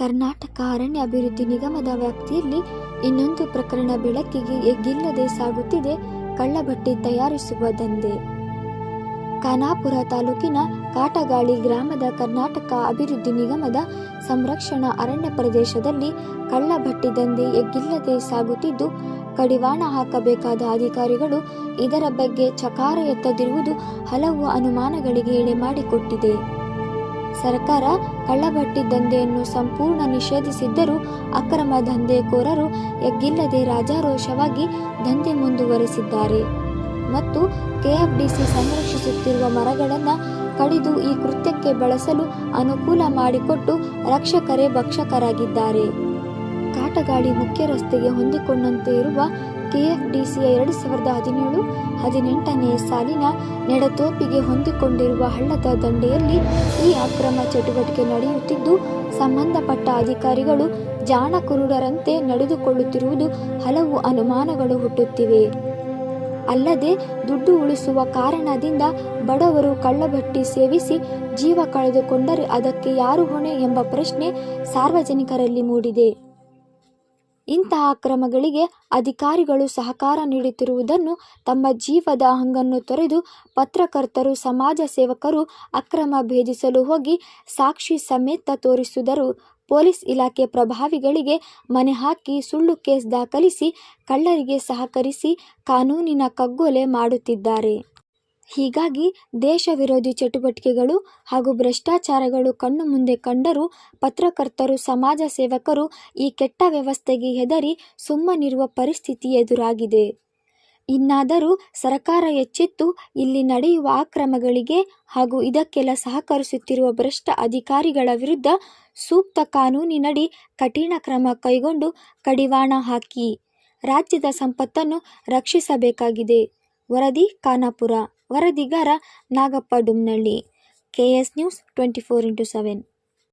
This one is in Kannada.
ಕರ್ನಾಟಕ ಅರಣ್ಯ ಅಭಿವೃದ್ಧಿ ನಿಗಮದ ವ್ಯಾಪ್ತಿಯಲ್ಲಿ ಇನ್ನೊಂದು ಪ್ರಕರಣ ಬೆಳಕಿಗೆ ಎಗ್ಗಿಲ್ಲದೆ ಸಾಗುತ್ತಿದೆ ಕಳ್ಳಬಟ್ಟೆ ತಯಾರಿಸುವ ದಂಧೆ. ಖಾನಾಪುರ ತಾಲೂಕಿನ ಕಾಟಗಾಳಿ ಗ್ರಾಮದ ಕರ್ನಾಟಕ ಅಭಿವೃದ್ಧಿ ನಿಗಮದ ಸಂರಕ್ಷಣಾ ಅರಣ್ಯ ಪ್ರದೇಶದಲ್ಲಿ ಕಳ್ಳಭಟ್ಟಿ ದಂಧೆ ಎಗ್ಗಿಲ್ಲದೆ ಸಾಗುತ್ತಿದ್ದು, ಕಡಿವಾಣ ಹಾಕಬೇಕಾದ ಅಧಿಕಾರಿಗಳು ಇದರ ಬಗ್ಗೆ ಚಕಾರ ಎತ್ತದಿರುವುದು ಹಲವು ಅನುಮಾನಗಳಿಗೆ ಎಡೆ ಮಾಡಿಕೊಟ್ಟಿದೆ. ಸರ್ಕಾರ ಕಳ್ಳಭಟ್ಟಿ ದಂಧೆಯನ್ನು ಸಂಪೂರ್ಣ ನಿಷೇಧಿಸಿದ್ದರೂ ಅಕ್ರಮ ದಂಧೆಕೋರರು ಎಗ್ಗಿಲ್ಲದೆ ರಾಜಾರೋಷವಾಗಿ ದಂಧೆ ಮುಂದುವರೆಸಿದ್ದಾರೆ. ಮತ್ತು ಕೆಎಫ್ಡಿಸಿ ಸಂರಕ್ಷಿಸುತ್ತಿರುವ ಮರಗಳನ್ನು ಕಡಿದು ಈ ಕೃತ್ಯಕ್ಕೆ ಬಳಸಲು ಅನುಕೂಲ ಮಾಡಿಕೊಟ್ಟು ರಕ್ಷಕರೇ ಭಕ್ಷಕರಾಗಿದ್ದಾರೆ. ಕಾಟಗಾಡಿ ಮುಖ್ಯ ರಸ್ತೆಗೆ ಹೊಂದಿಕೊಂಡಂತೆ ಇರುವ ಕೆಎಫ್ಡಿಸಿಯ ಎರಡು ಸಾವಿರದ ಹದಿನೇಳು, ಹದಿನೆಂಟನೇ ಸಾಲಿನ ನೆಡತೋಪಿಗೆ ಹೊಂದಿಕೊಂಡಿರುವ ಹಳ್ಳದ ದಂಡೆಯಲ್ಲಿ ಈ ಅಕ್ರಮ ಚಟುವಟಿಕೆ ನಡೆಯುತ್ತಿದ್ದು, ಸಂಬಂಧಪಟ್ಟ ಅಧಿಕಾರಿಗಳು ಜಾಣ ಕುರುಡರಂತೆ ನಡೆದುಕೊಳ್ಳುತ್ತಿರುವುದು ಹಲವು ಅನುಮಾನಗಳು ಹುಟ್ಟುತ್ತಿವೆ. ಅಲ್ಲದೆ, ದುಡ್ಡು ಉಳಿಸುವ ಕಾರಣದಿಂದ ಬಡವರು ಕಳ್ಳಭಟ್ಟಿ ಸೇವಿಸಿ ಜೀವ ಕಳೆದುಕೊಂಡರೆ ಅದಕ್ಕೆ ಯಾರು ಹೊಣೆ ಎಂಬ ಪ್ರಶ್ನೆ ಸಾರ್ವಜನಿಕರಲ್ಲಿ ಮೂಡಿದೆ. ಇಂತಹ ಅಕ್ರಮಗಳಿಗೆ ಅಧಿಕಾರಿಗಳು ಸಹಕಾರ ನೀಡುತ್ತಿರುವುದನ್ನು ತಮ್ಮ ಜೀವದ ಹಂಗನ್ನು ತೊರೆದು ಪತ್ರಕರ್ತರು, ಸಮಾಜ ಸೇವಕರು ಅಕ್ರಮ ಭೇದಿಸಲು ಹೋಗಿ ಸಾಕ್ಷಿ ಸಮೇತ ತೋರಿಸಿದರು ಪೊಲೀಸ್ ಇಲಾಖೆ ಪ್ರಭಾವಿಗಳಿಗೆ ಮನೆ ಹಾಕಿ ಸುಳ್ಳು ಕೇಸ್ ದಾಖಲಿಸಿ ಕಳ್ಳರಿಗೆ ಸಹಕರಿಸಿ ಕಾನೂನಿನ ಕಗ್ಗೊಲೆ ಮಾಡುತ್ತಿದ್ದಾರೆ. ಹೀಗಾಗಿ ದೇಶ ವಿರೋಧಿ ಚಟುವಟಿಕೆಗಳು ಹಾಗೂ ಭ್ರಷ್ಟಾಚಾರಗಳು ಕಣ್ಣು ಮುಂದೆ ಕಂಡರೂ ಪತ್ರಕರ್ತರು, ಸಮಾಜ ಸೇವಕರು ಈ ಕೆಟ್ಟ ವ್ಯವಸ್ಥೆಗೆ ಹೆದರಿ ಸುಮ್ಮನಿರುವ ಪರಿಸ್ಥಿತಿ ಎದುರಾಗಿದೆ. ಇನ್ನಾದರೂ ಸರ್ಕಾರ ಎಚ್ಚೆತ್ತು ಇಲ್ಲಿ ನಡೆಯುವ ಅಕ್ರಮಗಳಿಗೆ ಹಾಗೂ ಇದಕ್ಕೆಲ್ಲ ಸಹಕರಿಸುತ್ತಿರುವ ಭ್ರಷ್ಟ ಅಧಿಕಾರಿಗಳ ವಿರುದ್ಧ ಸೂಕ್ತ ಕಾನೂನಿನಡಿ ಕಠಿಣ ಕ್ರಮ ಕೈಗೊಂಡು ಕಡಿವಾಣ ಹಾಕಿ ರಾಜ್ಯದ ಸಂಪತ್ತನ್ನು ರಕ್ಷಿಸಬೇಕಾಗಿದೆ. ವರದಿ Khanapur. ವರದಿಗಾರ Nagappa Dumnalli KS news twenty four into seven.